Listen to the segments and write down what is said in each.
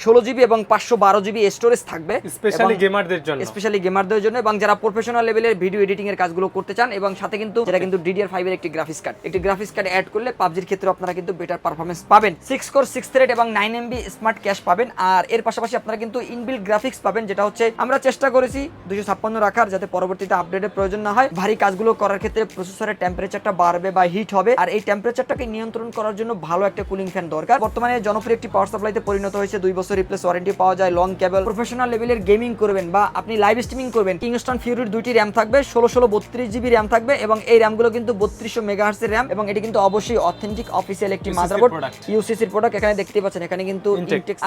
ষোলো জিবি এবং পাঁচশো বারো জিবি স্টোরেজ থাকবে স্পেশালি গেমারদের জন্য। স্পেশালি গেমারদের জন্য এবং যারা প্রফেশনাল লেভেলের ভিডিও এডিটিং এর কাজগুলো করতে চান এবং সাথে কিন্তু যেটা কিন্তু ডিডিআর ফাইভ এর একটি গ্রাফিক্স কার্ড একটি গ্রাফিক্স কার্ড অ্যাড করলে পাবজির ক্ষেত্রে আপনারা কিন্তু বেটার পারফরমেন্স পাবেন। সিক্স কোর সিক্স থ্রেড এবং নাইন এমবি স্মার্ট ক্যাশ পাবেন। আর এর পাশাপাশি আপনারা কিন্তু ইনবিল গ্রাফিক্স পাবেন যেটা হচ্ছে আমরা চেষ্টা করেছি দুশো ছাপ্পান্ন রাখার যাতে পরবর্তীতে আপডেটের প্রয়োজন না হয়। ভারী কাজগুলো করার ক্ষেত্রে প্রসেসরের টেম্পারেচারটা বাড়বে বা হিট হবে। আর এই টেম্পারেচারটাকে নিয়ন্ত্রণ করার জন্য ভালো একটা কুলিং ফ্যান দরকার। বর্তমানে জনপ্রিয় একটি পাওয়ার সাপ্লাইতে পরিণত হয়েছে দুই বছর রিপ্লেস ওয়ারেন্টি পাওয়া যায় লং কেবল প্রফেশনাল লেভেলের গেমিং করবেন বা আপনি লাইভ স্ট্রিমিং করবেন। কিংস্টন ফিউরির দুইটি র্যাম থাকবে ষোলো ষোলো বত্রিশ জিবি র্যাম থাকবে এবং এই র্যামগুলো কিন্তু বত্রিশশো মেগাহার্সের র্যাম এবং এটি কিন্তু অবশ্যই অথেন্টিক অফিসিয়াল একটি মাদারবোর্ড। ইউসিসির প্রোডাক্ট এখানে দেখতে পাচ্ছেন এখানে কিন্তু।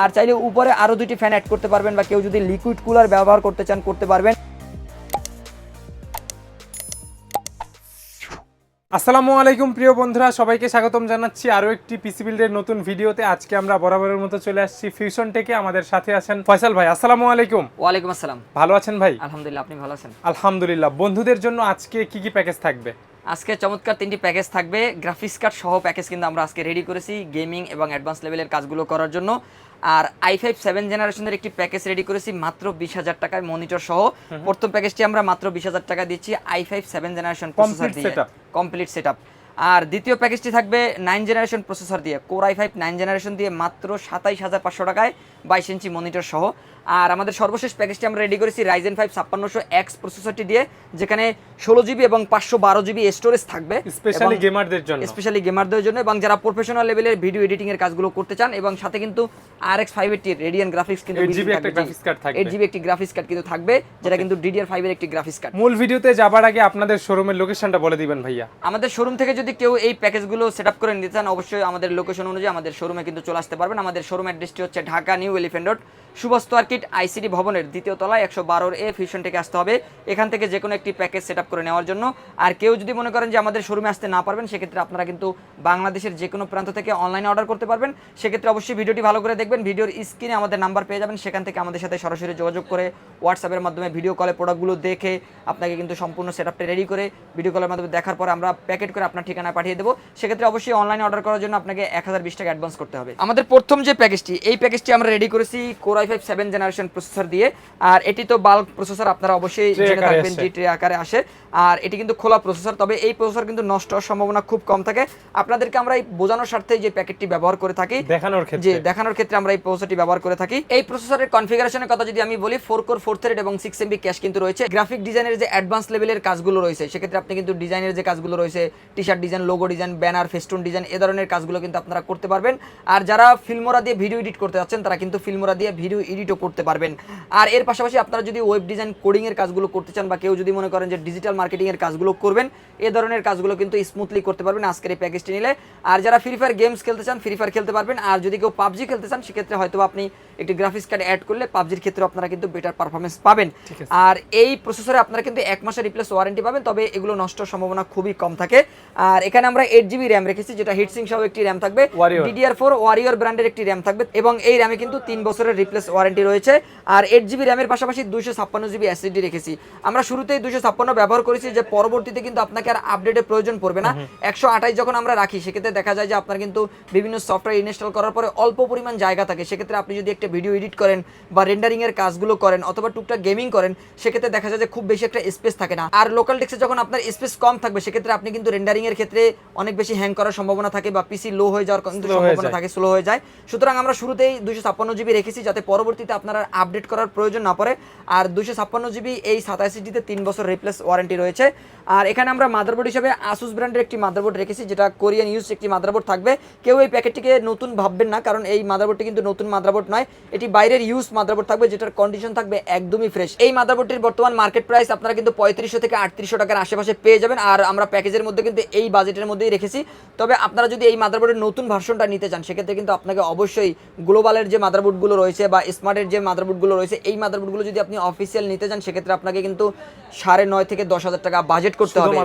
আর চাইলে উপরে আরও দুটি ফ্যান অ্যাড করতে পারবেন বা কেউ যদি লিকুইড কুলার ব্যবহার করতে চান করতে পারবেন। আসসালামু আলাইকুম প্রিয় বন্ধুরা সবাইকে স্বাগতম জানাচ্ছি আরও একটি পিসি বিল্ডের নতুন ভিডিওতে। আজকে আমরা বরাবরের মতো চলে আসছি ফিউশন থেকে আমাদের সাথে আছেন ফয়সাল ভাই। আসসালামু আলাইকুম। ওয়ালাইকুম আসসালাম। ভালো আছেন ভাই? আলহামদুলিল্লাহ আপনি ভালো আছেন? আলহামদুলিল্লাহ। বন্ধুদের জন্য আজকে কি কি প্যাকেজ থাকবে? আজকে চমৎকার তিনটি প্যাকেজ থাকবে। গ্রাফিক্স কার্ড সহ প্যাকেজ কিন্তু আমরা আজকে রেডি করেছি গেমিং এবং অ্যাডভান্স লেভেলের কাজগুলো করার জন্য। আর আই ফাইভ সেভেন জেনারেশনের একটি প্যাকেজ রেডি করেছি মাত্র বিশ হাজার টাকায় মনিটর সহ। প্রথম প্যাকেজটি আমরা মাত্র বিশ হাজার টাকা দিচ্ছি i five seven generation processor দিয়ে। কমপ্লিট সেট আর দ্বিতীয় প্যাকেজটি থাকবে নাইন জেনারেশন প্রসেসর দিয়ে core i five nine generation দিয়ে মাত্র সাতাইশ হাজার পাঁচশো টাকায় বাইশ ইঞ্চি মনিটর সহ। আর আমাদের সর্বশেষ প্যাকেজটি আমরা রেডি করেছি রাইজেন ফাইভ ছাপ্পান্নশো এক্স প্রসেসরটি দিয়ে যেখানে ষোলো জিবি এবং পাঁচশো বারো জিবি স্টোরেজ থাকবে। স্পেশালি গেমারদের জন্য। স্পেশালি গেমারদের জন্য এবং যারা প্রফেশনাল লেভেলের ভিডিও এডিটিং এর কাজগুলো করতে চান এবং সাথে কিন্তু আর এক্স ফাইভ এর রেডিয়ান গ্রাফিক্স কিন্তু 8GB একটা graphics card থাকবে। এইট জিবি একটি গ্রাফিক্স কার্ড কিন্তু থাকবে যেটা কিন্তু ডিডিআর ফাইভ এর একটি গ্রাফিক্স কার্ড মূল ভিডিওতে যাবার আগে আপনাদের শোরুমের লোকেশনটা বলে দিবেন ভাইয়া। আমাদের শোরুম থেকে যদি কেউ এই প্যাকেজগুলো সেট আপ করে নিতে চান অবশ্যই আমাদের লোকেশন অনুযায়ী আমাদের শোরুমে কিন্তু চলে আসতে পারবেন। আমাদের শোরুম অ্যাড্রেসটি হচ্ছে Dhaka new elephant road Subhash market ICD ভবনের দ্বিতীয় তলায় একশো বারোর এ ফিউশন থেকে আসতে হবে। এখান থেকে যে কোনো একটি প্যাকেজ সেট করে নেওয়ার জন্য। আর কেউ যদি মনে করেন যে আমাদের শোরুমে আসতে না পারবেন, সেক্ষেত্রে আপনারা কিন্তু বাংলাদেশের যে কোনো প্রান্ত থেকে অনলাইনে অর্ডার করতে পারবেন। সেক্ষেত্রে অবশ্যই ভিডিওটি ভালো করে দেখবেন। ভিডিওর স্ক্রিনে আমাদের নাম্বার পেয়ে যাবেন। সেখান থেকে আমাদের সাথে সরাসরি যোগাযোগ করে হোয়াটসঅ্যাপের মাধ্যমে ভিডিও কলে প্রোডাক্টগুলো দেখে আপনাকে কিন্তু সম্পূর্ণ সেট আপটা রেডি করে ভিডিও কলের মাধ্যমে দেখার পর আমরা প্যাকেট করে আপনার ঠিকানায় পাঠিয়ে দেবো। সেক্ষেত্রে অবশ্যই অনলাইনে অর্ডার করার জন্য আপনাকে এক হাজার বিশ টাকা অ্যাডভান্স করতে হবে। আমাদের প্রথম যে প্যাকেজটি এই প্যাকেজটি আমরা রেডি করেছি core i five seven generation processor দিয়ে। আর এটি তো বাল্ক প্রসেসর আপনারা অবশ্যই জেনে থাকবেন। জি ট্রে আকারে আসে। আর এটি কিন্তু খোলা প্রসেসর তবে এই প্রসেসর কিন্তু নষ্ট হওয়ার সম্ভাবনা খুব কম থাকে। আপনাদেরকে আমরা এই বোঝানোর স্বার্থে যে প্যাকেটটি ব্যবহার করে থাকি দেখানোর ক্ষেত্রে। দেখানোর ক্ষেত্রে আমরা এই প্রসেসরটি ব্যবহার করে থাকি। এই প্রসেসরের কনফিগারেশনের কথা যদি আমি বলি ফোর কোর ফোর থ্রেড এবং সিক্স এমবি ক্যাশ কিন্তু রয়েছে। গ্রাফিক ডিজাইনের যে অ্যাডভান্স লেভেলের কাজগুলো রয়েছে সেক্ষেত্রে আপনি কিন্তু ডিজাইনের যে কাজগুলো রয়েছে T shirt design logo design banner festoon design এ ধরনের কাজগুলো কিন্তু আপনারা করতে পারবেন। আর যারা ফিল্মোরা দিয়ে ভিডিও এডিট করতে যাচ্ছেন তারা কিন্তু ফিল্মোরা দিয়ে ভিডিও এডিটও করতে পারবেন। আর এর পাশাপাশি আপনারা যদি ওয়েব ডিজাইন কোডিং এর কাজগুলো করতে চান বা কেউ যদি মনে করেন যে ডিজিটাল মার্কেটিং এর কাজগুলো করবেন এ ধরনের কাজগুলো কিন্তু স্মুথলি করতে পারবেন আজকের এই প্যাকেজটি নিলে। আর যারা ফ্রি ফায়ার গেমস খেলতে চান ফ্রি ফায়ার খেলতে পারবেন। আর যদি কেউ পাবজি খেলতে চান সেক্ষেত্রে হয়তো আপনি একটি গ্রাফিক্স কার্ড অ্যাড করলে পাবজির ক্ষেত্রে আপনারা কিন্তু বেটার পারফরমেন্স পাবেন। আর এই প্রসেসরে আপনারা কিন্তু এক মাসের রিপ্লেস ওয়ারেন্টি পাবেন তবে এগুলো নষ্ট সম্ভাবনা খুবই কম থাকে। আর এখানে আমরা এইট জিবি র্যাম রেখেছি যেটা হিটসিং সহ একটি র্যাম থাকবে। ডিডিআর ফোর ওয়ারিয়র ব্র্যান্ডের একটি র্যাম থাকবে এবং এই র্যামে কিন্তু তিন বছরের রিপ্লেস ওয়ারেন্টি রয়েছে। আর এইট জিবি র্যামের পাশাপাশি দুইশো ছাপ্পান্ন জিবি এসএসডি রেখেছি। আমরা শুরুতেই দুইশো ছাপ্পান্ন ব্যবহার করেছি যে পরবর্তীতে কিন্তু আপনাকে আর আপডেটের প্রয়োজন পড়বে না। একশো আঠাশ যখন আমরা রাখি সেক্ষেত্রে দেখা যায় যে আপনার কিন্তু বিভিন্ন সফটওয়্যার ইনস্টল করার পরে অল্প পরিমাণ জায়গা থাকে। সেক্ষেত্রে আপনি যদি একটা ভিডিও এডিট করেন বা রেন্ডারিং এর কাজগুলো করেন অথবা টুকটাক গেমিং করেন সেক্ষেত্রে দেখা যায় যে খুব বেশি একটা স্পেস থাকে না। আর লোকাল টেক্সে যখন আপনার স্পেস কম থাকবে সেক্ষেত্রে আপনি কিন্তু রেন্ডারিং এর ক্ষেত্রে অনেক বেশি হ্যাং করার সম্ভাবনা থাকে বা পিসি লো হয়ে যাওয়ার কিন্তু সম্ভাবনা থাকে স্লো হয়ে যায়। সুতরাং আমরা শুরুতেই দুশো ছাপ্পান্ন জিবি রেখেছি যাতে পরবর্তীতে আপনারা আপডেট করার প্রয়োজন না পড়ে। আর দুশো ছাপ্পান্ন জিবি এই সাতাশি জিতে তিন বছর রিপ্লেস ওয়ারেন্টি রয়েছে। আর এখানে আমরা মাদারবোর্ড হিসেবে আসুস ব্র্যান্ডের একটি মাদারবোর্ড রেখেছি, যেটা কোরিয়ান ইউজ একটি মাদারবোর্ড থাকবে। কেউ এই প্যাকেটটিকে নতুন ভাববেন না, কারণ এই মাদারবোর্ডটি কিন্তু নতুন মাদারবোর্ড নয়। এটি বাইরের ইউজ মাদারবোর্ড থাকবে, যেটার কন্ডিশন থাকবে একদমই ফ্রেশ এই মাদারবোর্ডটির বর্তমান মার্কেট প্রাইস আপনারা কিন্তু পঁয়ত্রিশশো থেকে আটত্রিশশো টাকার আশেপাশে পেয়ে যাবেন, আর আমরা প্যাকেজের মধ্যে কিন্তু এই বাজেটের মধ্যেই রেখেছি। তবে আপনারা যদি এই মাদারবোর্ডের নতুন ভার্সনটা নিতে চান, সেক্ষেত্রে কিন্তু আপনাকে অবশ্যই গ্লোবালের যে মাদারবোর্ডগুলো রয়েছে বা স্মার্টের যে মাদারবোর্ডগুলো রয়েছে এই মাদারবোর্ডগুলো যদি আপনি অফিসিয়াল নিতে চান সেক্ষেত্রে আপনাকে কিন্তু সাড়ে নয় থেকে দশ হাজার টাকা বাজেট করতে হবে।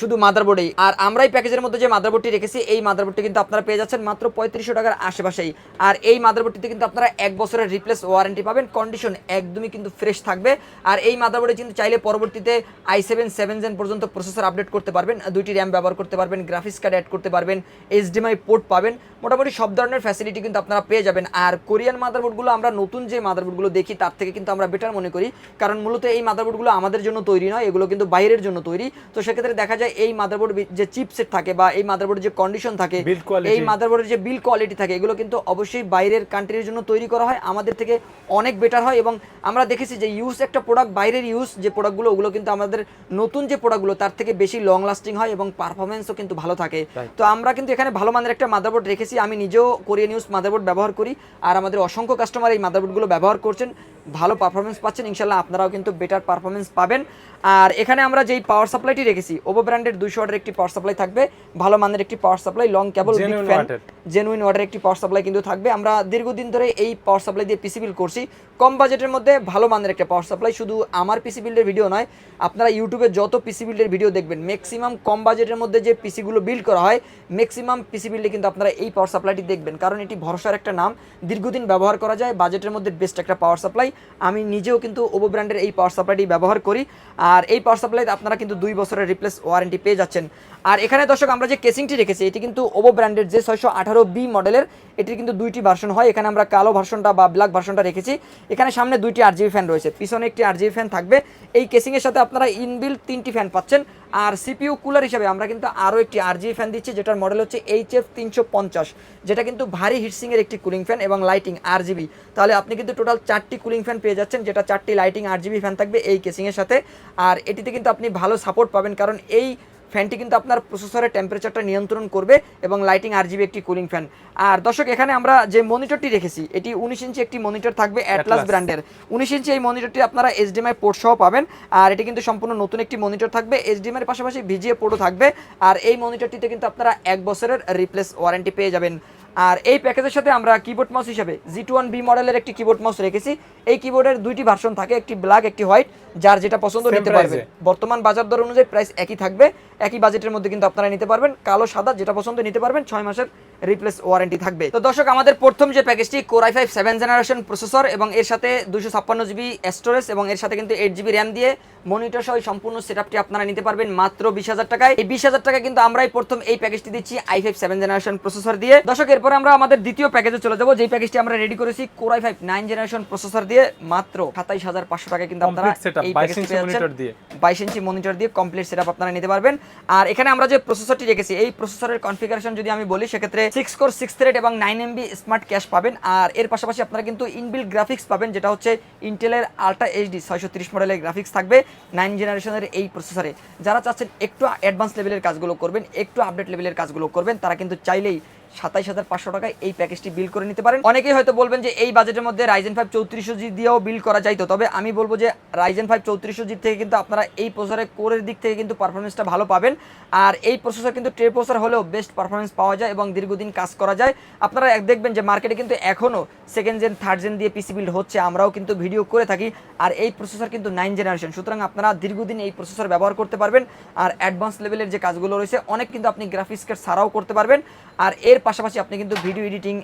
শুধু মাদারবোর্ডেই আর আমরা এই প্যাকেজের মধ্যে যে মাদারবোর্ডটি রেখেছি এই মাদারবোর্ডটি কিন্তু আপনারা পেয়ে যাচ্ছেন মাত্র পঁয়ত্রিশশো টাকার আশেপাশেই। আর এই মাদারবোর্ডটিতে কিন্তু আপনারা এক বছরের রিপ্লেস ওয়ারেন্টি পাবেন কন্ডিশন একদমই কিন্তু ফ্রেশ থাকবে। আর এই মাদারবোর্ডে কিন্তু চাইলে পরবর্তীতে আই সেভেন সেভেন জেন পর্যন্ত প্রসেসর আপডেট করতে পারবেন দুইটি র্যাম ব্যবহার করতে পারবেন গ্রাফিক্স কার্ড অ্যাড করতে পারবেন এইচডিএমআই পোর্ট পাবেন। মোটামুটি সব ধরনের ফ্যাসিলিটি কিন্তু আপনারা পেয়ে যাবেন। আর কোরিয়ান মাদারবোর্ডগুলো আমরা নতুন যে মাদারবোর্ডগুলো দেখি তার থেকে কিন্তু আমরা বেটার মনে করি। কারণ মূলত এই মাদারবোর্ডগুলো আমাদের জন্য তৈরি নয় এগুলো কিন্তু বাইরের জন্য তৈরি। তো সেক্ষেত্রে দেখা যায় এই মাদারবোর্ড যে চিপসেট থাকে বা এই মাদারবোর্ডের যে কন্ডিশন থাকে এই মাদারবোর্ডের যে বিল কোয়ালিটি থাকে এগুলো কিন্তু অবশ্যই বাইরের কান্ট্রির জন্য তৈরি করা হয়। আমাদের থেকে অনেক বেটার হয় এবং আমরা দেখেছি যে ইউজ একটা প্রোডাক্ট বাইরের ইউজ যে প্রোডাক্টগুলো ওগুলো কিন্তু আমাদের নতুন যে প্রোডাক্টগুলো তার থেকে বেশি লং লাস্টিং হয় এবং পারফরমেন্সও কিন্তু ভালো থাকে। তো আমরা কিন্তু এখানে ভালো মানের একটা মাদারবোর্ড রেখেছি। আমি নিজেও কোরিয়ান ইউজ মাদারবোর্ড ব্যবহার করি। আর আমাদের অসংখ্য কাস্টমার এই মাদারবোর্ডগুলো ব্যবহার করছেন ভালো পারফরমেন্স পাচ্ছেন ইনশাল্লাহ আপনারাও কিন্তু বেটার পারফরমেন্স পাবেন। আর এখানে আমরা যেই পাওয়ার সাপ্লাইটি রেখেছি ওভো ব্র্যান্ডের দুইশো ওয়াটের একটি পাওয়ার সাপ্লাই থাকবে ভালো মানের একটি power supply long cable genuine water একটি পাওয়ার সাপ্লাই কিন্তু থাকবে। আমরা দীর্ঘদিন ধরে এই পাওয়ার সাপ্লাই দিয়ে পিসি বিল করছি। কম বাজেটের মধ্যে ভালো মানের একটা পাওয়ার সাপ্লাই শুধু আমার পিসি বিল্ডের ভিডিও নয় আপনারা ইউটিউবে যত পিসি বিল্ডের ভিডিও দেখবেন ম্যাক্সিমাম কম বাজেটের মধ্যে যে পিসিগুলো বিল্ড করা হয় ম্যাক্সিমাম পিসি বিল্ডে কিন্তু আপনারা এই পাওয়ার সাপ্লাইটি দেখবেন। কারণ এটি ভরসার একটা নাম দীর্ঘদিন ব্যবহার করা যায় বাজেটের মধ্যে বেস্ট একটা পাওয়ার সাপ্লাই আমি নিজেও কিন্তু ওভো ব্র্যান্ডের এই পাওয়ার সাপ্লাইটি ব্যবহার করি। আর এই পাওয়ার সাপ্লাইতে আপনারা কিন্তু দুই বছরের রিপ্লেস ওয়ারেন্টি পেয়ে যাচ্ছেন। আর এখানে দর্শক, আমরা যে কেসিংটি রেখেছি, এটি কিন্তু ওভো ব্র্যান্ডের যে ছয়শো আঠারো বি মডেলের এটির কিন্তু দুইটি ভার্সন হয়। এখানে আমরা কালো ভার্সনটা বা ব্ল্যাক ভার্সনটা রেখেছি। এখানে সামনে দুইটি আরজিবি ফ্যান রয়েছে। পিছনে একটি আরজিবি ফ্যান থাকবে। এই কেসিংয়ের সাথে আপনারা ইনবিল তিনটি ফ্যান পাচ্ছেন। আর সিপিউ কুলার হিসাবে আমরা কিন্তু আরও একটি আর জি ফ্যান দিচ্ছি, যেটার মডেল হচ্ছে এইচ এফ তিনশো পঞ্চাশ, যেটা কিন্তু ভারী হিটসিংয়ের একটি কুলিং ফ্যান এবং লাইটিং আর জিবি তাহলে আপনি কিন্তু টোটাল চারটি কুলিং ফ্যান পেয়ে যাচ্ছেন, যেটা চারটি লাইটিং আর জিবি ফ্যান থাকবে এই কেসিংয়ের সাথে। আর এটিতে কিন্তু আপনি ভালো সাপোর্ট পাবেন, কারণ এই ফ্যানটি কিন্তু আপনার প্রসেসরের টেম্পারেচারটা নিয়ন্ত্রণ করবে এবং লাইটিং আর জিবি একটি কুলিং ফ্যান আর দর্শক এখানে আমরা যে মনিটরটি রেখেছি এটি উনিশ ইঞ্চি একটি মনিটর থাকবে অ্যাটলাস। ব্র্যান্ডের উনিশ ইঞ্চি এই মনিটরটি আপনারা এইচডিএমআই পোর্ট সহ পাবেন। আর এটি কিন্তু সম্পূর্ণ নতুন একটি মনিটর থাকবে। এইচডিএমআই এর পাশাপাশি ভিজিএ পোর্টও থাকবে। আর এই মনিটরটিতে কিন্তু আপনারা এক বছরের রিপ্লেস ওয়ারেন্টি পেয়ে যাবেন। আর এই প্যাকেজের সাথে আমরা কিবোর্ড মাউস হিসেবে জি টু ওয়ান বি মডেলের একটি কিবোর্ড মাউস রেখেছি। এই কিবোর্ডের দুইটি ভার্সন থাকে একটি ব্ল্যাক একটি হোয়াইট যার যেটা পছন্দ নিতে পারবে বর্তমান বাজার দর অনুযায়ী প্রাইস একই থাকবে। একই বাজেটের মধ্যে কিন্তু আপনারা নিতে পারবেন। কালো সাদা যেটা পছন্দ নিতে পারবেন ছয় মাসের রিপ্লেস ওয়ারেন্টি থাকবে। তো দর্শক আমাদের প্রথম যে প্যাকেজটি core i five seven generation processor এবং এর সাথে দুশো ছাপ্পান্ন জিবি স্টোরেজ এবং এর সাথে কিন্তু এইট জিবি র্যাম দিয়ে মনিটর সহ সম্পূর্ণ সেটআপটি আপনারা নিতে পারবেন মাত্র বিশ হাজার টাকায়। এই বিশ হাজার টাকা কিন্তু আমরাই প্রথম এই প্যাকেজটি দিচ্ছি i five seven generation processor দিয়ে। দর্শক এরপরে আমরা আমাদের দ্বিতীয় প্যাকেজে চলে যাব যেই প্যাকেজটি আমরা রেডি করেছি core i five nine generation processor দিয়ে মাত্র সাতাইশ হাজার পাঁচশো টাকা কিন্তু আপনারা এই 22 প্যাকেজটি ইঞ্চি পেয়ে যাচ্ছেন। monitor দিয়ে। বাইশ ইঞ্চি মনিটর দিয়ে কমপ্লিট সেটআপ আপনারা নিতে পারবেন আর এখানে আমরা যে প্রসেসরটি রেখেছি এই প্রসেসরের কনফিগারেশন যদি আমি বলি সেক্ষেত্রে সিক্স কোর সিক্স থ্রেড এবং নাইন এমবি স্মার্ট ক্যাশ পাবেন আর এর পাশাপাশি আপনারা কিন্তু ইনবিল গ্রাফিক্স পাবেন যেটা হচ্ছে ইন্টেলের আলট্রা এইচডি ছয়শো তিরিশ মডেলের গ্রাফিক্স থাকবে নাইন জেনারেশনের এই প্রসেসরে যারা চাচ্ছেন একটু অ্যাডভান্স লেভেলের কাজগুলো করবেন একটু আপডেট লেভেলের কাজগুলো করবেন তারা কিন্তু চাইলেই সাতাইশ হাজার পাঁচশো টাকায় এই প্যাকেজটি বিল করে নিতে পারেন। অনেকেই হয়তো বলবেন যে এই বাজেটের মধ্যে রাইজেন ফাইভ চৌত্রিশশো জি দিয়েও বিল করা যাইতো তবে আমি বলব যে রাইজেন ফাইভ চৌত্রিশশো জি থেকে কিন্তু আপনারা এই প্রসেসরের কোরের দিক থেকে কিন্তু পারফরমেন্সটা ভালো পাবেন। আর এই প্রসেসর কিন্তু ট্রে প্রসেসর হলেও বেস্ট পারফরমেন্স পাওয়া যায় এবং দীর্ঘদিন কাজ করা যায়। আপনারা দেখবেন যে মার্কেটে কিন্তু এখনও সেকেন্ড জেন থার্ড জেন দিয়ে পিসি বিল্ড হচ্ছে। আমরাও কিন্তু ভিডিও করে থাকি। আর এই প্রসেসর কিন্তু নাইন জেনারেশন সুতরাং আপনারা দীর্ঘদিন এই প্রসেসর ব্যবহার করতে পারবেন। আর অ্যাডভান্স লেভেলের যে কাজগুলো রয়েছে, অনেক কিন্তু আপনি গ্রাফিক্স কার্ড ছাড়াও করতে পারবেন। আর এর পাশাপাশি আপনি কিন্তু ভিডিও এডিটিং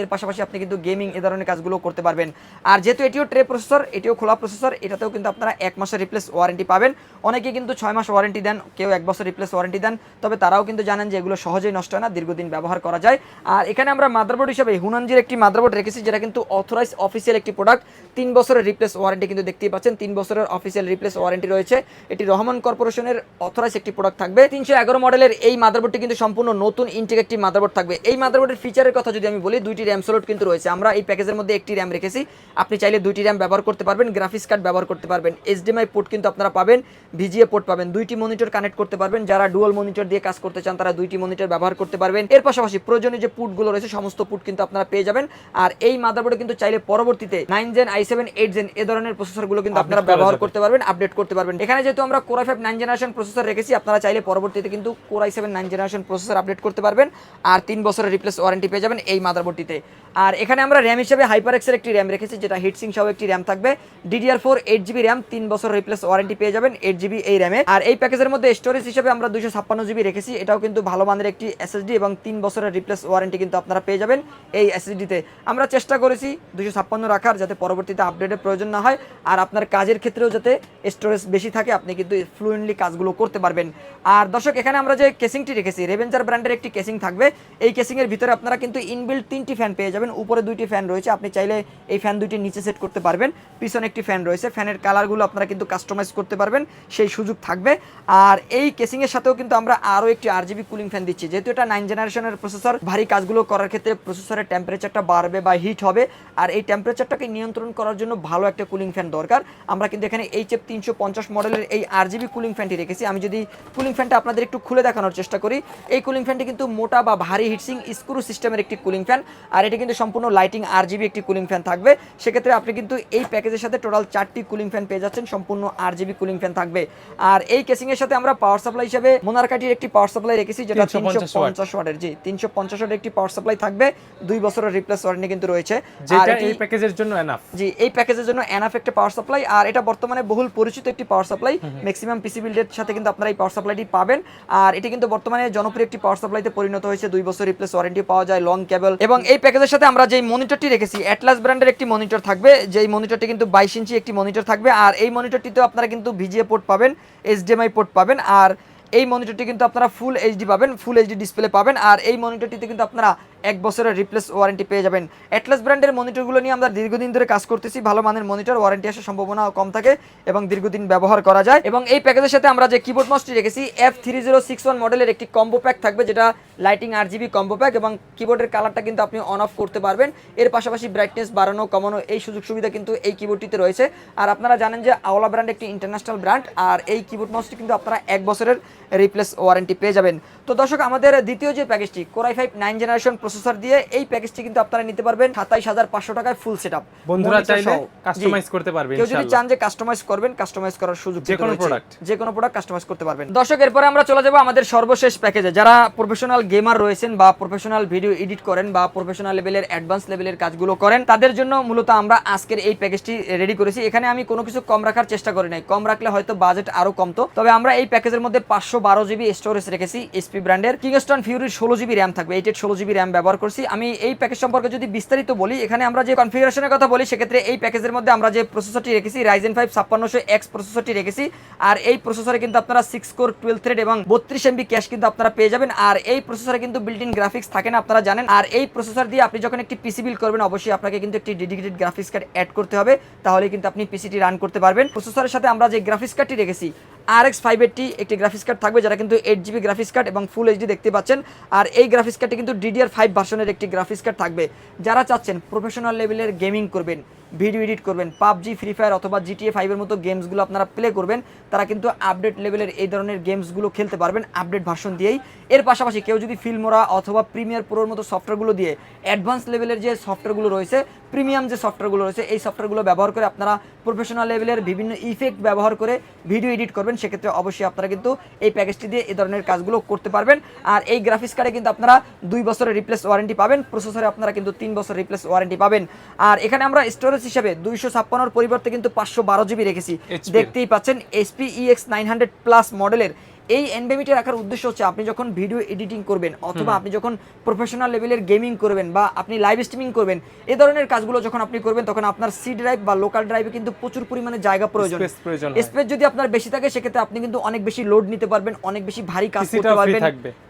এর পাশাপাশি আপনি কিন্তু গেমিং এ ধরনের কাজগুলো করতে পারবেন। আর যেহেতু এটিও ট্রে প্রসেসর এটিও খোলা প্রসেসর এটাতেও কিন্তু আপনারা এক মাসের রিপ্লেস ওয়ারেন্টি পাবেন। অনেকে কিন্তু ছয় মাস ওয়ারেন্টি দেন, কেউ এক বছর রিপ্লেস ওয়ারেন্টি দেন, তবে তারাও কিন্তু জানেন যে এগুলো সহজেই নষ্ট হয় না, দীর্ঘদিন ব্যবহার করা যায়। আর এখানে আমরা মাদারবোর্ড হিসেবে হুনানজির একটি মাদারবোর্ড রেখেছি, যেটা কিন্তু অথরাইজ অফিসিয়াল একটি প্রোডাক্ট তিন বছরের রিপ্লেস ওয়ারেন্টি কিন্তু দেখতেই পাচ্ছেন, তিন বছরের অফিসিয়াল রিপ্লেস ওয়ারেন্টি রয়েছে। এটি রহমান কর্পোরেশনের অথরাইজ একটি প্রোডাক্ট থাকবে। তিনশো এগারো মডেলের এই মাদারবোর্ডটি কিন্তু সম্পূর্ণ নতুন ইনটেক একটি মাদারবোর্ড থাকবে। এই মাদারবোর্ডের ফিচারের কথা যদি আমি বলি দুইটি র্যাম স্লট কিন্তু রয়েছে। আমরা এই প্যাকেজের মধ্যে একটি র্যাম রেখেছি। আপনি চাইলে দুইটি র্যাম ব্যবহার করতে পারবেন গ্রাফিক্স কার্ড ব্যবহার করতে পারবেন এইচডিএমআই পোর্ট কিন্তু আপনারা পাবেন ভিজিএ পোর্ট পাবেন দুইটি মনিটর কানেক্ট করতে পারবেন। যারা ডুয়াল মনিটর দিয়ে কাজ করতে চান তারা দুইটি মনিটর ব্যবহার করতে পারবেন। এর পাশাপাশি প্রয়োজনীয় যে পুটগুলো রয়েছে সমস্ত পুট কিন্তু আপনারা পেয়ে যাবেন। আর এই মাদারবোর্ডে কিন্তু চাইলে পরবর্তীতে nine gen I seven eight gen এ ধরনের প্রসেসরগুলো কিন্তু আপনারা ব্যবহার করতে পারবেন আপডেট করতে পারবেন। এখানে যেহেতু আমরা core i five nine generation processor রেখেছি আপনারা চাইলে পরবর্তীতে কিন্তু core i seven nine generation processor update করতে পারবেন। আর তিন বছর বছরের রিপ্লেস ওয়ারেন্টি পেয়ে যাবেন এই মাদারবোর্ডটিতে। আর এখানে আমরা র্যাম হিসেবে হাইপার এক্সের একটি র্যাম রেখেছি, যেটা হিটসিং সহ একটি র্যাম থাকবে। DDR four eight GB RAM তিন বছর রিপ্লেস ওয়ারেন্টি পেয়ে যাবেন এইট জিবি এই র্যামে আর এই প্যাকেজের মধ্যে স্টোরেজ হিসেবে আমরা দুশো ছাপ্পান্ন জিবি রেখেছি, এটাও কিন্তু ভালো মানের একটি এসএসডি এবং তিন বছরের রিপ্লেস ওয়ারেন্টি কিন্তু আপনারা পেয়ে যাবেন এই এসএসডিতে আমরা চেষ্টা করেছি দুশো ছাপ্পান্ন রাখার, যাতে পরবর্তীতে আপডেটের প্রয়োজন না হয়। আর আপনার কাজের ক্ষেত্রেও যাতে স্টোরেজ বেশি থাকে, আপনি কিন্তু ফ্লুয়েন্টলি কাজগুলো করতে পারবেন। আর দর্শক, এখানে আমরা যে কেসিংটি রেখেছি রেভেঞ্জার ব্র্যান্ডের একটি কেসিং থাকবে। এই কেসিংয়ের ভিতরে আপনারা কিন্তু ইনবিল্ড তিনটি ফ্যান পেয়ে যাবেন। উপরে দুইটি ফ্যান রয়েছে, আপনি চাইলে এই ফ্যান দুইটি নিচে সেট করতে পারবেন। পিছনে একটি ফ্যান রয়েছে ফ্যানের কালারগুলো আপনারা কিন্তু কাস্টমাইজ করতে পারবেন, সেই সুযোগ থাকবে। আর এই কেসিংয়ের সাথেও কিন্তু আমরা আরও একটি আর কুলিং ফ্যান দিচ্ছি, যেহেতু এটা নাইন জেনারেশনের প্রসেসর ভারী কাজগুলো করার ক্ষেত্রে প্রসেসরের টেম্পারেচারটা বাড়বে বা হিট হবে। আর এই টেম্পারেচারটাকে নিয়ন্ত্রণ করার জন্য ভালো একটা কুলিং ফ্যান দরকার। আমরা কিন্তু এখানে এইচ এফ তিনশো পঞ্চাশ মডেলের এই আর জিবি কুলিং ফ্যানটি রেখেছি। আমি যদি কুলিং ফ্যানটা আপনাদের একটু খুলে দেখানোর চেষ্টা করি, এই কুলিং ফ্যানটি কিন্তু মোটা বা ভারী হিটসিং স্ক্রু সিস্টেমের একটি কুলিং ফ্যান আর এটি কিন্তু সম্পূর্ণ লাইটিং আর জিবি একটি কুলিং ফ্যান থাকবে। সেক্ষেত্রে আপনি কিন্তু এই প্যাকেজের সাথে টোটাল চারটি কুলিং ফ্যান পেয়ে যাচ্ছেন সম্পূর্ণ আর জিবি কুলিং ফ্যান থাকবে। আর এই কেসিং এর সাথে আমরা পাওয়ার সাপ্লাই হিসেবে মোনারকাটির একটি পাওয়ার সাপ্লাই রেখেছি যেটা তিনশো পঞ্চাশ ওয়াটের জি তিনশো পঞ্চাশ ওয়াটের একটি পাওয়ার সাপ্লাই থাকবে। দুই বছরের রিপ্লেস ওয়ারেন্টি কিন্তু রয়েছে। আর এই প্যাকেজের জন্য এনাফ জি এই প্যাকেজের জন্য এনাফ একটা পাওয়ার সাপ্লাই আর এটা বর্তমানে বহুল পরিচিত একটি পাওয়ার সাপ্লাই ম্যাক্সিমাম পিসি বিল্ডের সাথে কিন্তু আপনারা এই পাওয়ার সাপ্লাইটি পাবেন। আর এটি কিন্তু বর্তমানে জনপ্রিয় একটি পাওয়ার সাপ্লাইতে পরিণত হয়েছে দুই বছর রিপ্লেস ওয়ারেন্টি পাওয়া যায় লং কেবল এবং এই প্যাকেজের সাথে আমরা যেই মনিটরটি রেখেছি অ্যাটলাস ব্র্যান্ডের একটি মনিটর থাকবে, যেই মনিটরটি কিন্তু বাইশ ইঞ্চি একটি মনিটর থাকবে আর এই মনিটরটিতেও আপনারা কিন্তু ভিজিএ পোর্ট পাবেন এইচডিএমআই পোর্ট পাবেন আর এই মনিটরটি কিন্তু আপনারা ফুল এইচডি পাবেন ফুল এইচডি ডিসপ্লে পাবেন আর এই মনিটরটিতে কিন্তু আপনারা এক বছরের রিপ্লেস ওয়ারেন্টি পেয়ে যাবেন। অ্যাটলাস ব্র্যান্ডের মনিটরগুলো নিয়ে আমরা দীর্ঘদিন ধরে কাজ করতেছি, ভালো মানের মনিটর ওয়ারেন্টি আসার সম্ভাবনা কম থাকে এবং দীর্ঘদিন ব্যবহার করা যায়। এবং এই প্যাকেজের সাথে আমরা যে কিবোর্ড মাউসটি রেখেছি F three zero six one মডেলের একটি কম্বো প্যাক থাকবে, যেটা lighting R GB combo pack এবং কিবোর্ডের কালারটা কিন্তু আপনি অন অফ করতে পারবেন। এর পাশাপাশি ব্রাইটনেস বাড়ানো, কমানো এই সুযোগ সুবিধা কিন্তু এই কিবোর্ডটিতে রয়েছে। আর আপনারা জানেন যে আওলা ব্র্যান্ড একটি ইন্টারন্যাশনাল ব্র্যান্ড আর এই কিবোর্ড মাউসটি কিন্তু আপনারা এক বছরের রিপ্লেস ওয়ারেন্টি পেয়ে যাবেন। তো দর্শক, আমাদের দ্বিতীয় যে প্যাকেজটি core i five nine generation processor দিয়ে এই প্যাকেজটি কিন্তু আপনারা নিতে পারবেন সাতাইশ হাজার পাঁচশো টাকায় ফুল সেট আপ বন্ধুরা চাইলে কাস্টমাইজ করতে পারবে কেউ যদি চান যে কাস্টমাইজ করবেন কাস্টমাইজ করার সুযোগ যে কোনো product। যে কোনো প্রোডাক্ট কাস্টমাইজ করতে পারবেন। দর্শক এরপরে আমরা চলে যাব আমাদের সর্বশেষ প্যাকেজে। যারা প্রফেশনাল গেমার রয়েছেন বা প্রফেশনাল ভিডিও এডিট করেন বা প্রফেশনাল লেভেলের অ্যাডভান্স লেভেলের কাজগুলো করেন তাদের জন্য মূলত আমরা আজকের এই প্যাকেজটি রেডি করেছি। এখানে আমি কোনো কিছু কম রাখার চেষ্টা করি নাই। কম রাখলে হয়তো বাজেট আরও কমতো। তবে আমরা এই প্যাকেজের মধ্যে পাঁচশো বারো জিবি স্টোরেজ রেখেছি এসপি ব্র্যান্ডের কিংস্টন ফিউরির ষোলো জিবি র্যাম থাকবে এইটের ষোলো জিবি র্যাম ব্যবহার করছি। আমি এই প্যাকেজ সম্পর্কে যদি বিস্তারিত বলি, এখানে আমরা যে কনফিগারেশনের কথা বলি, সেক্ষেত্রে এই প্যাকেজের মধ্যে আমরা যে প্রসেসরটি রেখেছি রাইজেন ফাইভ ছাপ্পান্নশো এক্স প্রসেসরটি রেখেছি। আর এই প্রসেসরে কিন্তু আপনারা সিক্স কোর টুয়েলভ থ্রেড এবং বত্রিশ এমবি ক্যাশ কিন্তু আপনারা পেয়ে যাবেন। আর এই প্রসেসরে কিন্তু বিল্ট ইন গ্রাফিক্স থাকে না, আপনারা জানেন। আর এই প্রসেসর দিয়ে আপনি যখন একটি পিসি বিল করবেন, অবশ্যই আপনাকে কিন্তু একটি ডেডিকেটেড গ্রাফিক্স কার্ড অ্যাড করতে হবে। তাহলে কিন্তু আপনি পিসিটি রান করতে পারবেন। প্রসেসরের সাথে আমরা যে গ্রাফিক্স কার্ডটি রেখেছি আর এক্স ফাইভ এইটটি একটি গ্রাফিক্স কার্ড থাকবে যারা কিন্তু এইট জিবি গ্রাফিক্স কার্ড এবং ফুল এইচডি দেখতে পাচ্ছেন। আর এই গ্রাফিক্স কার্ডটি কিন্তু ডিডিআর ফাইভ ভার্সনের একটি গ্রাফিক্স কার্ড থাকবে। যারা চাচ্ছেন প্রফেশনাল লেভেলের গেমিং করবেন ভিডিও এডিট করবেন, পাবজি ফ্রি ফায়ার অথবা জিটিএ ফাইভের মতো গেমসগুলো আপনারা প্লে করবেন, তারা কিন্তু আপডেট লেভেলের এই ধরনের গেমসগুলো খেলতে পারবেন আপডেট ভার্সন দিয়েই। এর পাশাপাশি কেউ যদি ফিল্মোরা অথবা প্রিমিয়ার প্রোর মতো সফটওয়্যারগুলো দিয়ে অ্যাডভান্স লেভেলের যে সফটওয়্যারগুলো রয়েছে প্রিমিয়াম যে সফটওয়্যারগুলো রয়েছে, এই সফটওয়্যারগুলো ব্যবহার করে আপনারা প্রফেশনাল লেভেলের বিভিন্ন ইফেক্ট ব্যবহার করে ভিডিও এডিট করবেন, সেক্ষেত্রে অবশ্যই আপনারা কিন্তু এই প্যাকেজটি দিয়ে এই ধরনের কাজগুলো করতে পারবেন। আর এই গ্রাফিক্স কার্ডে কিন্তু আপনারা দুই বছরের রিপ্লেস ওয়ারেন্টি পাবেন প্রসেসরে আপনারা কিন্তু তিন বছর রিপ্লেস ওয়ারেন্টি পাবেন। আর এখানে আমরা স্টোরেজ হিসেবে দুইশো ছাপ্পান্নর পরিবর্তে কিন্তু পাঁচশো বারো জিবি রেখেছি। দেখতেই পাচ্ছেন SP EX nine hundred plus মডেলের এই এনবিএমিটি রাখার উদ্দেশ্য হচ্ছে আপনি যখন ভিডিও এডিটিং করবেন অথবা আপনি যখন প্রফেশনাল লেভেলের গেমিং করবেন বা আপনি লাইভ স্ট্রিমিং করবেন এ ধরনের কাজগুলো যখন আপনি করবেন তখন আপনার সি ড্রাইভ বা লোকাল ড্রাইভে কিন্তু প্রচুর পরিমাণে জায়গা প্রয়োজন। স্পেস যদি আপনার বেশি থাকে সেক্ষেত্রে আপনি কিন্তু অনেক বেশি লোড নিতে পারবেন অনেক বেশি ভারী কাজ করতে পারবেন।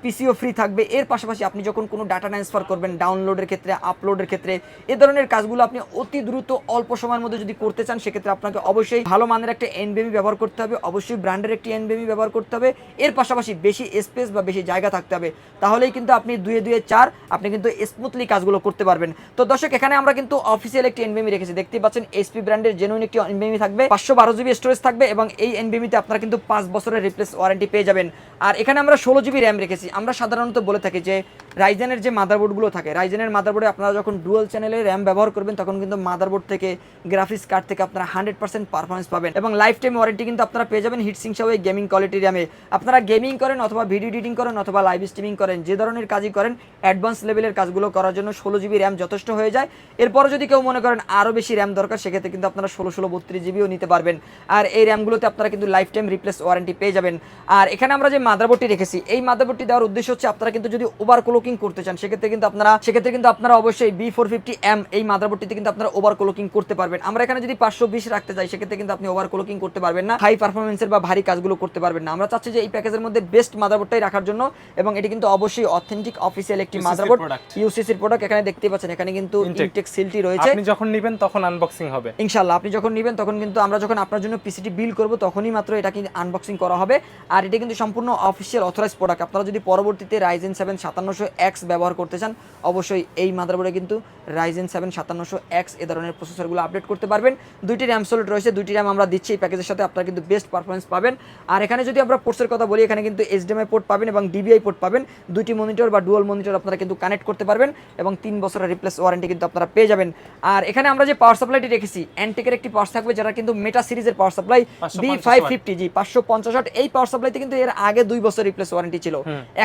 পিসিও ফ্রি থাকবে। এর পাশাপাশি আপনি যখন কোনো ডাটা ট্রান্সফার করবেন ডাউনলোডের ক্ষেত্রে আপলোডের ক্ষেত্রে এ ধরনের কাজগুলো আপনি অতি দ্রুত অল্প সময়ের মধ্যে যদি করতে চান সেক্ষেত্রে আপনাকে অবশ্যই ভালো মানের একটা এনবিএমি ব্যবহার করতে হবে। অবশ্যই ব্র্যান্ডের একটি এনবিএমি ব্যবহার করতে হবে। এর পাশাপাশি বেশি স্পেস বা বেশি জায়গা থাকতে হবে। তাহলেই কিন্তু আপনি দুয়ে দুয়ে চার, আপনি কিন্তু স্মুথলি কাজগুলো করতে পারবেন। তো দর্শক, এখানে আমরা কিন্তু অফিসিয়াল একটি এনবিএমি রেখেছি। দেখতেই পাচ্ছেন এসপি ব্র্যান্ডের জেনুইন একটি এনবিএমি থাকবে। পাঁচশো বারো জিবি স্টোরেজ থাকবে এবং এই এনবিএমিতে আপনারা কিন্তু পাঁচ বছরের রিপ্লেস ওয়ারেন্টি পেয়ে যাবেন। আর এখানে আমরা ষোলো জিবি র্যাম রেখেছি। আমরা সাধারণত বলে থাকি যে রাইজেনের যে মাদারবোর্ডগুলো থাকে রাইজেনের মাদারবোর্ডে আপনারা যখন ডুয়াল চ্যানেলে র্যাম ব্যবহার করবেন, তখন কিন্তু মাদারবোর্ড থেকে গ্রাফিক্স কার্ড থেকে আপনারা হান্ড্রেড পার্সেন্ট পারফরমেন্স পাবেন। এবং লাইফ টাইম ওয়ারেন্টি কিন্তু আপনারা পেয়ে যাবেন হিটসিং সহ গেমিং কোয়ালিটি র্যামে আপনারা গেমিং করেন অথবা ভিডিও এডিটিং করেন অথবা লাইভ স্ট্রিমিং করেন, যে ধরনের কাজই করেন অ্যাডভান্স লেভেলের কাজগুলো করার জন্য ষোলো জিবি র্যাম যথেষ্ট হয়ে যায়। এরপরে যদি কেউ মনে করেন আরও বেশি র্যাম দরকার, সেক্ষেত্রে কিন্তু আপনারা ষোলো ষোলো, বত্রিশ জিবিও নিতে পারবেন। আর এই র্যামগুলোতে আপনারা কিন্তু লাইফ টাইম রিপ্লেস ওয়ারেন্টি পেয়ে যাবেন। আর এখানে আমরা যে মাদারবোর্ডটি রেখেছি, এই মাদারবোর্ডটি দেওয়ার উদ্দেশ্য হচ্ছে আপনারা কিন্তু যদি ওভার ক্লোকিং করতে চান, সেক্ষেত্রে কিন্তু আপনারা, সেক্ষেত্রে কিন্তু আপনারা অবশ্যই বি ফোর ফিফটি এম এই মাদারবোর্ডটিতে কিন্তু আপনারা ওভার ক্লোকিং করতে পারবেন। আমরা এখানে যদি পাঁচশো বিশ রাখতে চাই, সেক্ষেত্রে কিন্তু আপনি ওভার ক্লোকিং করতে পারবেন না। হাই পারফরমেন্সের বা ভারী কাজগুলো করতে পারবেন না। আমরা চাচ্ছি যে এই প্যাকেজের মধ্যে বেস্ট মাদারবোর্ডটাই রাখার জন্য এবং এটি কিন্তু অবশ্যই অথেন্টিক অফিসিয়াল একটি মাদারবোর্ড product। ইউসিসির প্রোডাক্ট এখানে দেখতে পাচ্ছেন এখানে কিন্তু ইনটেক সিলটি রয়েছে। আপনি যখন নেবেন তখন আনবক্সিং হবে। ইনশাল্লাহ আপনি যখন নেবেন তখন কিন্তু আমরা যখন আপনার জন্য পিসিটি বিল করব তখনই মাত্র এটা কিন্তু আনবক্সিং করা হবে। আর এটা কিন্তু সম্পূর্ণ অফিসিয়াল অথরাইজ প্রোডাক্ট আপনারা যদি পরবর্তীতে রাইজেন সেভেন সাতান্নশো এক্স ব্যবহার করতে চান অবশ্যই এই মাদারবোর্ডে কিন্তু রাইজেন সেভেন সাতান্নশো এক্স এ ধরনের প্রসেসরগুলো আপডেট করতে পারবেন। দুইটি র্যাম সোলেট রয়েছে দুইটি র্যাম আমরা দিচ্ছি এই প্যাকেজের সাথে আপনারা কিন্তু বেস্ট পারফরমেন্স পাবেন। আর এখানে যদি আমরা পোর্টসের কথা বলি এখানে কিন্তু এইচডিএমআই পোর্ট পাবেন এবং ডিবিআই পোর্ট পাবেন। দুইটি মনিটর বা ডুয়াল মনিটর আপনারা কিন্তু কানেক্ট করতে পারবেন এবং তিন বছরের রিপ্লেস ওয়ারেন্টি কিন্তু আপনারা পেয়ে যাবেন। আর এখানে আমরা যে পাওয়ার সাপ্লাইটি রেখেছি অ্যান্টেকের একটি পাওয়ার থাকবে যেটা কিন্তু মেটা সিরিজের power supply B five fifty G পাঁচশো পঞ্চাশ এই পাওয়ার সাপ্লাইতে কিন্তু এর আগে দুই বছর রিপ্লেস ওয়ারেন্টি ছিল।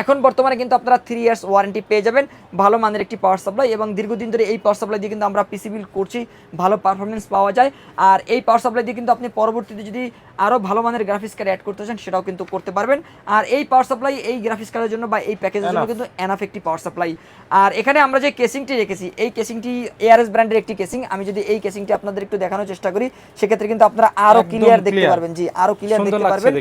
এখন বর্তমানে কিন্তু আপনারা থ্রি ইয়ার্স ওয়ারেন্টি পেয়ে যাবেন ভালো মানের একটি পাওয়ার সাপ্লাই এবং দীর্ঘদিন ধরে এই পাওয়ার সাপ্লাই দিয়ে কিন্তু আমরা পিসি বিল করছি ভালো পারফরমেন্স পাওয়া যায়। আর এই পাওয়ার সাপ্লাই দিয়ে কিন্তু আপনি পরবর্তীতে যদি আরও ভালো মানের গ্রাফিক্স কার্ড অ্যাড করতে চান সেটাও কিন্তু করতে পারবেন। আর এই পাওয়ার সাপ্লাই এই গ্রাফিক্স কার্ডের জন্য বা এই প্যাকেজের জন্য কিন্তু এনাফ একটি পাওয়ার সাপ্লাই আর এখানে আমরা যে কেসিংটি রেখেছি এই কেসিংটি এআরএস ব্র্যান্ডের একটি কেসিং আমি যদি এই কেসিংটি আপনাদের একটু দেখানোর চেষ্টা করি সেক্ষেত্রে কিন্তু আপনারা আরও ক্লিয়ার দেখতে পারবেন। জি আরও ক্লিয়ার দেখতে পারবেন।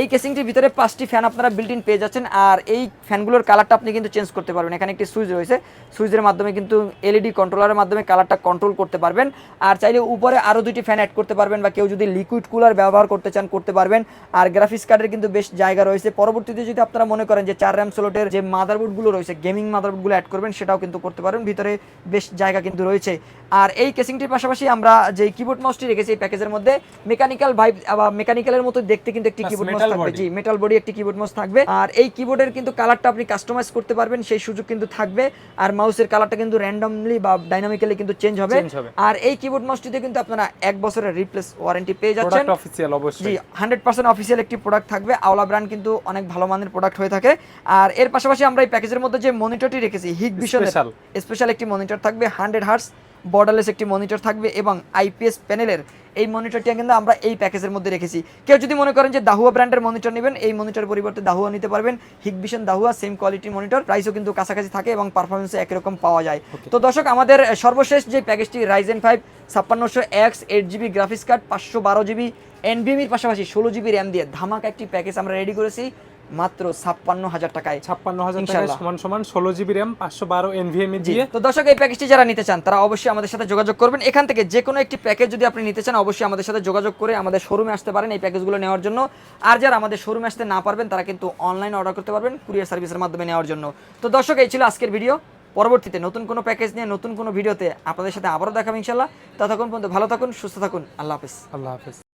এই কেসিংটির ভিতরে পাঁচটি ফ্যান আপনারা বিল্ট ইন পেয়ে যাচ্ছেন। আর এই ফ্যানগুলোর কালারটা আপনি কিন্তু চেঞ্জ করতে পারবেন। এখানে একটি সুইচ রয়েছে। সুইচের মাধ্যমে কিন্তু এলইডি কন্ট্রোলারের মাধ্যমে কালারটা কন্ট্রোল করতে পারবেন। আর চাইলে উপরে আরও দুইটি ফ্যান অ্যাড করতে পারবেন বা কেউ যদি লিকুইড কুলার ব্যবহার করতে চান করতে পারবেন। আর গ্রাফিক্স কার্ডের কিন্তু বেশ জায়গা রয়েছে। পরবর্তীতে যদি আপনারা মনে করেন যে চার র্যাম স্লটের যে মাদারবোর্ডগুলো রয়েছে গেমিং মাদারবোর্ডগুলো অ্যাড করবেন সেটাও কিন্তু করতে পারবেন ভিতরে বেশ জায়গা কিন্তু রয়েছে। আর এই কেসিংটির পাশাপাশি আমরা যে কিবোর্ড মাউসটি রেখেছি এই প্যাকেজের মধ্যে মেকানিক্যাল ভাইব বা মেকানিক্যালের মতো দেখতে কিন্তু একটি কিবোর্ড মাউস থাকবে। জি মেটাল বডি একটি কিবোর্ড মাউস থাকবে। আর এই কিবোর্ডের কিন্তু কালারটা আপনি কাস্টমাইজ করতে পারবেন সেই সুযোগ কিন্তু থাকবে। আর মাউসের কালারটা কিন্তু র্যান্ডমলি বা ডাইনামিক্যালি কিন্তু চেঞ্জ হবে। আর এই কিবোর্ড মাউসটিতে কিন্তু আপনারা এক বছরের রিপ্লেস ওয়ারেন্টি পেয়ে যাচ্ছেন। প্রোডাক্ট অফিসিয়াল জি অবশ্যই। হান্ড্রেড পার্সেন্ট অফিসিয়াল একটি প্রোডাক্ট থাকবে আওলা ব্র্যান্ড কিন্তু অনেক ভালো মানের প্রোডাক্ট হয়ে থাকে। আর এর পাশাপাশি আমরা এই প্যাকেজের মধ্যে যে মনিটরটি রেখেছি হিট বিশাল স্পেশাল একটি মনিটর থাকবে হান্ড্রেড হার্টস বর্ডারলেস একটি মনিটর থাকবে এবং আইপিএস প্যানেলের এই মনিটরটি কিন্তু আমরা এই প্যাকেজের মধ্যে রেখেছি। কেউ যদি মনে করেন যে দাহুয়া ব্র্যান্ডের মনিটর নেবেন এই মনিটর পরিবর্তে দাহুয়া নিতে পারবেন। হিগভিশন দাহুয়া সেম কোয়ালিটির মনিটর প্রাইসও কিন্তু কাছাকাছি থাকে এবং পারফরমেন্সে একই রকম পাওয়া যায়। তো দর্শক আমাদের সর্বশেষ যে প্যাকেজটি Ryzen five ছাপ্পান্নশো X eight GB graphics card পাঁচশো বারো জিবি এনভিএমির পাশাপাশি ষোলো জিবি র্যাম দিয়ে ধামাকা একটি প্যাকেজ আমরা রেডি করেছি। মাত্র ছাপ্পান্ন হাজার টাকায়। ছাপ্পান্ন হাজার সমান সমান ষোলো জিবি র্যাম পাঁচশো বারো এনভিএমই জি দিয়ে। তো দর্শক এই প্যাকেজটি যারা নিতে চান তারা অবশ্যই আমাদের সাথে যোগাযোগ করবেন। এখান থেকে যে কোনো একটি প্যাকেজ যদি আপনি নিতে চান অবশ্যই আমাদের সাথে যোগাযোগ করে আমাদের শোরুমে আসতে পারেন এই প্যাকেজগুলো নেওয়ার জন্য। আর যারা আমাদের শোরুমে আসতে না পারবেন তারা কিন্তু অনলাইনে অর্ডার করতে পারবেন কুরিয়ার সার্ভিসের মাধ্যমে নেওয়ার জন্য। তো দর্শক এই ছিল আজকের ভিডিও পরবর্তীতে নতুন কোনো প্যাকেজ নিয়ে নতুন কোনো ভিডিওতে আপনাদের সাথে আবারও দেখাবো ইনশাল্লাহ ততক্ষণ পর্যন্ত ভালো থাকুন সুস্থ থাকুন। আল্লাহ হাফিজ। আল্লাহ হাফেজ।